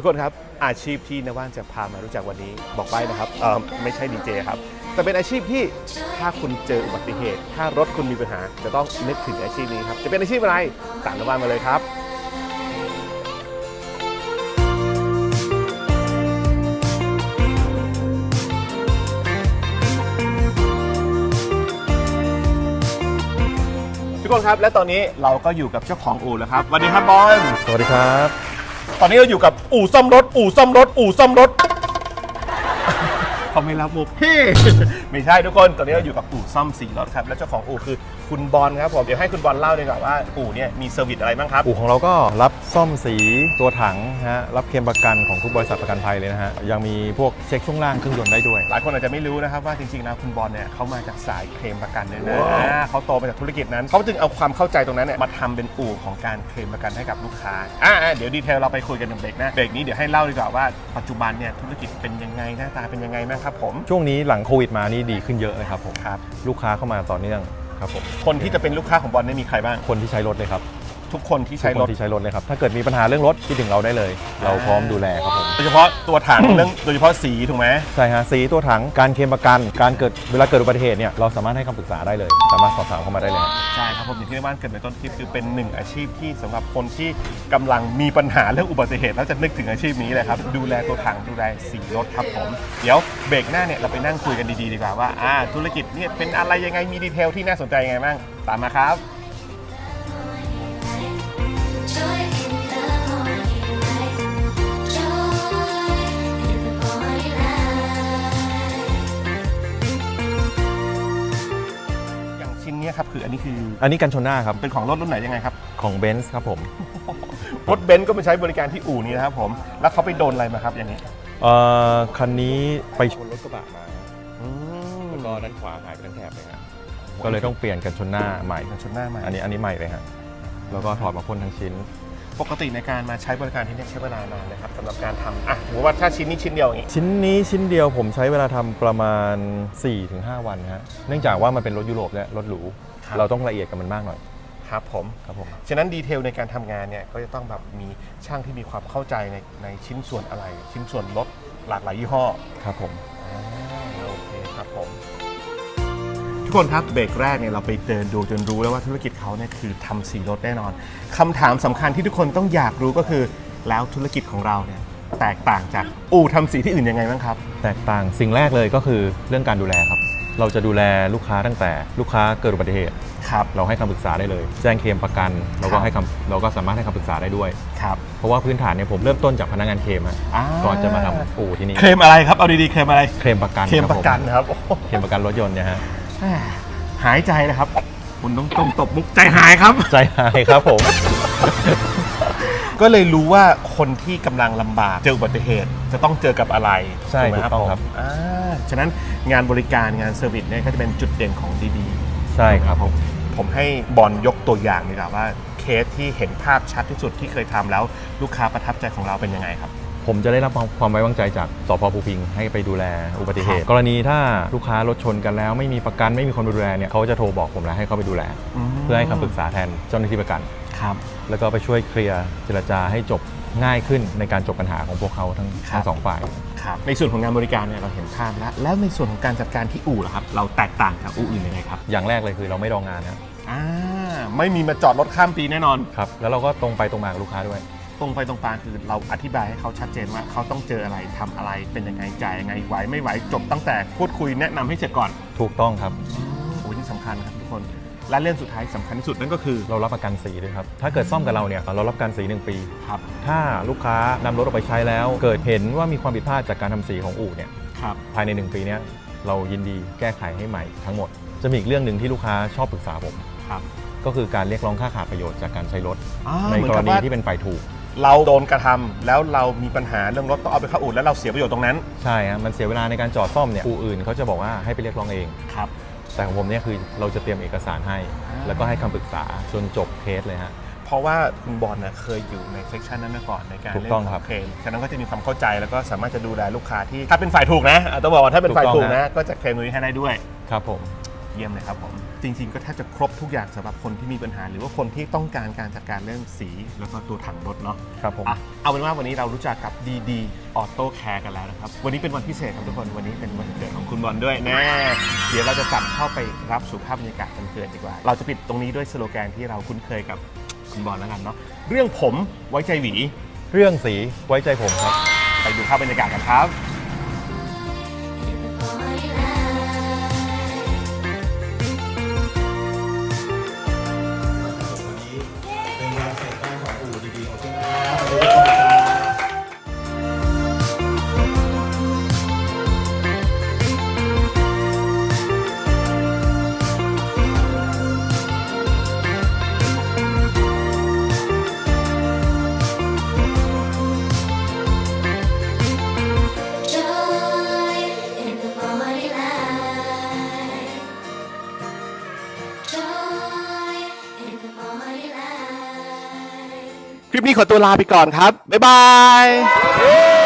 ทุกคนครับอาชีพที่นว่านจะพามารู้จักวันนี้บอกไว้นะครับเออไม่ใช่ดีเจครับ แต่เป็นอาชีพที่ถ้าคุณเจออุบัติเหตุ ถ้ารถคุณมีปัญหา จะต้องนึกถึงอาชีพนี้ครับ จะเป็นอาชีพอะไรตามนว่านมาเลยครับทุกคนครับและตอนนี้เราก็อยู่กับเจ้าของอู่แล้วครับสวัสดีครับบอลสวัสดีครับ ตอนนี้เราอยู่กับอู่ซ่อมรถ อู่ซ่อมรถ อู่ซ่อมรถ เขาไม่รับมุกเฮ้ไม่ใช่ทุกคน ตอนนี้เราอยู่กับอู่ซ่อมสีรถครับ และเจ้าของอู่คือ คุณบอลครับผมเดี๋ยวให้คุณบอลเล่าดีกว่าว่าอู่เนี่ยมีเซอร์วิสอะไรบ้างครับ อู่ของเราก็รับซ่อมสีตัวถังนะฮะรับเคลมประกันของทุกบริษัทประกันภัยเลยนะฮะยังมีพวกเช็คช่วงล่างเครื่องยนต์ได้ด้วย หลายคนอาจจะไม่รู้นะครับว่าจริงๆแล้วคุณบอลเนี่ยเขามาจากสายเคลมประกันเลยนะอ่าเขาโตมาจากธุรกิจนั้นเขาจึงเอาความเข้าใจตรงนั้นเนี่ยมาทำเป็นอู่ของการเคลมประกันให้กับลูกค้าอ่าอ่าเดี๋ยวดีเทลเราไปคุยกันในเบรกหนะเบรกนี้เดี๋ยวให้เล่าดีกว่าว่าปัจจุบันเนี่ยธุรกิจเป็นยังไงหน้าตาเป็นยังไงบ้างครับผมช่วงนี้หลังโควิดมานี่ดีขึ้นเยอะเลยครับผม ครับ ลูกค้าเข้ามาต่อเนื่อง ครับผมคนที่จะเป็นลูกค้าของบอลเนี่ยมีใครบ้างคนที่ใช้รถเลยครับ ทุกคนที่ทุใช้กครนถที่ใช้รถเลยครับ ถ้าเกิดมีปัญหาเรื่องรถคิดถึงเราได้เลย เราพร้อมดูแลครับผม โดยเฉพาะตัวถัง เรื่องโดยเฉพาะสีถูกไหมใช่ฮะ สีตัวถัง การเคลมประกัน การเกิดเวลาเกิดอุบัติเหตุเนี่ย เราสามารถให้คำปรึกษาได้เลย สามารถสอบถามเข้ามาได้เลยฮะใช่ครับผมอย่างที่ในบ้านเกิดในต้นคลิปคือเป็นหนึ่งอาชีพที่สำหรับคนที่กำลังมีปัญหาเรื่องอุบัติเหตุแล้วจะนึกถึงอาชีพนี้เลยครับดูแลตัวถังดูแลสีรถครับผมเดี๋ยวเบรกหน้าเนี่ยเราไปนั่งคุยกันดีๆดีกว่าว่าอ่าธุรกิจเนี่ยเป็นอะไรยังไงมีดีเทลที่น่าสนใจยังไงบ้างตามมาครับ ครับคืออันนี้คืออันนี้กันชนหน้าครับ เป็นของรถรุ่นไหนยังไงครับ ของเบนซ์ครับผม รถเบนซ์ก็มาใช้บริการที่อู่นี้นะครับผม แล้วเขาไปโดนอะไรมาครับอย่างนี้เอ่อคันนี้ไปชนรถกระบะมาอืมแล้วก็ด้านขวาหายไปทั้งแถบเลยฮะก็เลยต้องเปลี่ยนกันชนหน้าใหม่ชนหน้ามาอันนี้อันนี้ใหม่เลยฮะแล้วก็ถอดมาพ่นทั้งชิ้น ปกติในการมาใช้บริการที่เนี่ยใช้เวลานานนะครับสำหรับการทำอะสมมติว่าถ้าชิ้นนี้ชิ้นเดียวอย่างงี้ ชิ้นนี้ชิ้นเดียวผมใช้เวลาทำประมาณ 4-5 วันฮะเนื่องจากว่ามันเป็นรถยุโรปและรถหรูเราต้องละเอียดกับมันมากหน่อยครับผม ครับผม ฉะนั้นดีเทลในการทำงานเนี่ยก็จะต้องแบบมีช่างที่มีความเข้าใจในในชิ้นส่วนอะไร ชิ้นส่วนรถหลากหลายยี่ห้อครับผม อ่าโอเคครับผม ทุกคนครับเบรกแรกเนี่ยเราไปเดินดูจนรู้แล้วว่าธุรกิจเขาเนี่ยคือทำสีรถแน่นอนคำถามสำคัญที่ทุกคนต้องอยากรู้ก็คือ แล้วธุรกิจของเราเนี่ยแตกต่างจากอู่ทำสีที่อื่นยังไงบ้างครับ แตกต่างสิ่งแรกเลยก็คือเรื่องการดูแลครับ เราจะดูแลลูกค้าตั้งแต่ลูกค้าเกิดอุบัติเหตุ ครับ เราให้คำปรึกษาได้เลย แจ้งเคลมประกันเราก็ให้คำเราก็สามารถให้คำปรึกษาได้ด้วย ครับเพราะว่าพื้นฐานเนี่ยผมเริ่มต้นจากพนักงานเคลมฮะอ่าก่อนจะมาทำปูที่นี่เคลมอะไรครับ เอาดีๆเคลมอะไรเคลมประกันเคลมบประกันผมนะครับโอ้โหเคลมประกันรถยนต์เนี่ยฮะ หายใจนะครับ คุณต้องต้มตบมุกใจหายครับ ใจหายครับผม ก็เลยรู้ว่าคนที่กำลังลำบาก เจออุบัติเหตุ จะต้องเจอกับอะไรใช่ไหมถูกต้องครับ ผมอ่าฉะนั้นงานบริการงานเซอร์วิสเนี่ยก็จะเป็นจุดเด่นของดีใช่ครับผมๆผมให้บอลยกตัวอย่างดีกว่าว่าเคสที่เห็นภาพชัดที่สุดที่เคยทำแล้วลูกค้าประทับใจของเราเป็นยังไงครับ ผมจะได้รับความความไว้วางใจจากสพภูพิงค์ให้ไปดูแลอุบัติเหตุ กรณีถ้าลูกค้ารถชนกันแล้วไม่มีประกันไม่มีคนดูแลเนี่ยเขาจะโทรบอกผมแล้วให้เขาไปดูแล เพื่อให้คำปรึกษาแทนเจ้าหน้าที่ประกันครับแล้วก็ไปช่วยเคลียร์เจรจาให้จบง่ายขึ้นในการจบปัญหาของพวกเขาทั้งครับทั้งสองฝ่ายครับในส่วนของงานบริการเนี่ยเราเห็นภาพแล้ว แล้วในส่วนของการจัดการที่อู่ล่ะครับ เราแตกต่างจากอู่อื่นยังไงครับ อย่างแรกเลยคือเราไม่รองงานนะอ่าไม่มีมาจอดรถข้ามปีแน่นอนครับแล้วเราก็ตรงไปตรงมากับลูกค้าด้วย ตรงไปตรงมาคือเราอธิบายให้เขาชัดเจนว่าเขาต้องเจออะไรทำอะไรเป็นยังไงจ่ายยังไงไหวไม่ไหวจบตั้งแต่พูดคุยแนะนำให้เสร็จก่อนถูกต้องครับ โอ้ยนี่สำคัญครับทุกคน และเรื่องสุดท้ายสำคัญที่สุดนั่นก็คือเรารับประกันสีด้วยครับ ถ้าเกิดซ่อมกับเราเนี่ยเรารับประกันสีหนึ่งปี ครับถ้าลูกค้านำรถออกไปใช้แล้ว เกิดเห็นว่ามีความผิดพลาดจากการทำสีของอู่เนี่ยครับ ภายใน 1 ปีเนี้ยเรายินดีแก้ไขให้ใหม่ทั้งหมด จะมีอีกเรื่องหนึ่งที่ลูกค้าชอบปรึกษาผม ครับก็คือการเรียกร้องค่าขาดประโยชน์จากการใช้รถ อ่าในเหมือกนรกับณีว่าที่เป็นฝ่ายถูก เราโดนกระทำแล้วเรามีปัญหาเรื่องรถต้องเอาไปเข้าอู่แล้วเราเสียประโยชน์ตรงนั้นใช่ฮะมันเสียเวลาในการจอดซ่อมเนี่ยอู่อื่นเขาจะบอกว่าให้ไปเรียกร้องเอง ครับ แต่ของผมเนี่ยคือเราจะเตรียมเอกสารให้ อ่า แล้วก็ให้คำปรึกษาจนจบเคสเลยฮะ เพราะว่าคุณบอลนะเคยอยู่ในเซสชันนั้นมาก่อนในการถูกเล่นต้องขครัอบ งเคลมฉะนั้นก็จะมีความเข้าใจแล้วก็สามารถจะดูแลลูกค้าที่ถ้าเป็นฝ่ายถูกนะอะต้องบอกว่าถ้าเป็นฝ่ายถูถูกกต้องนะฮะก็จะเคลมตรงนี้ให้ได้ด้วย ครับผม เยี่ยมเลยครับผมจริง ๆ ก็แทบจะครบทุกอย่างสำหรับคนที่มีปัญหา หรือว่าคนที่ต้องการการจัดการเรื่องสี แล้วก็ตัวถังรถเนาะครับผมอะเอาเป็นว่าวันนี้เรารู้จักกับ DD Auto Care กันแล้วนะครับ วันนี้เป็นวันพิเศษครับทุกคนวันนี้เป็นวันเกิดของคุณบอลด้วยแน่เดี๋ยวเราจะจัดเข้าไปรับสุภาพบรรยากาศวันเกิดดีกว่า เราจะปิดตรงนี้ด้วยสโลแกนที่เราคุ้นเคยกับคุณบอลแล้วกันเนาะเรื่องผมไว้ใจหวี เรื่องสีไว้ใจผมครับ ไปดูภาพบรรยากาศกันครับ คลิปนี้ขอตัวลาไปก่อนครับ บ๊ายบาย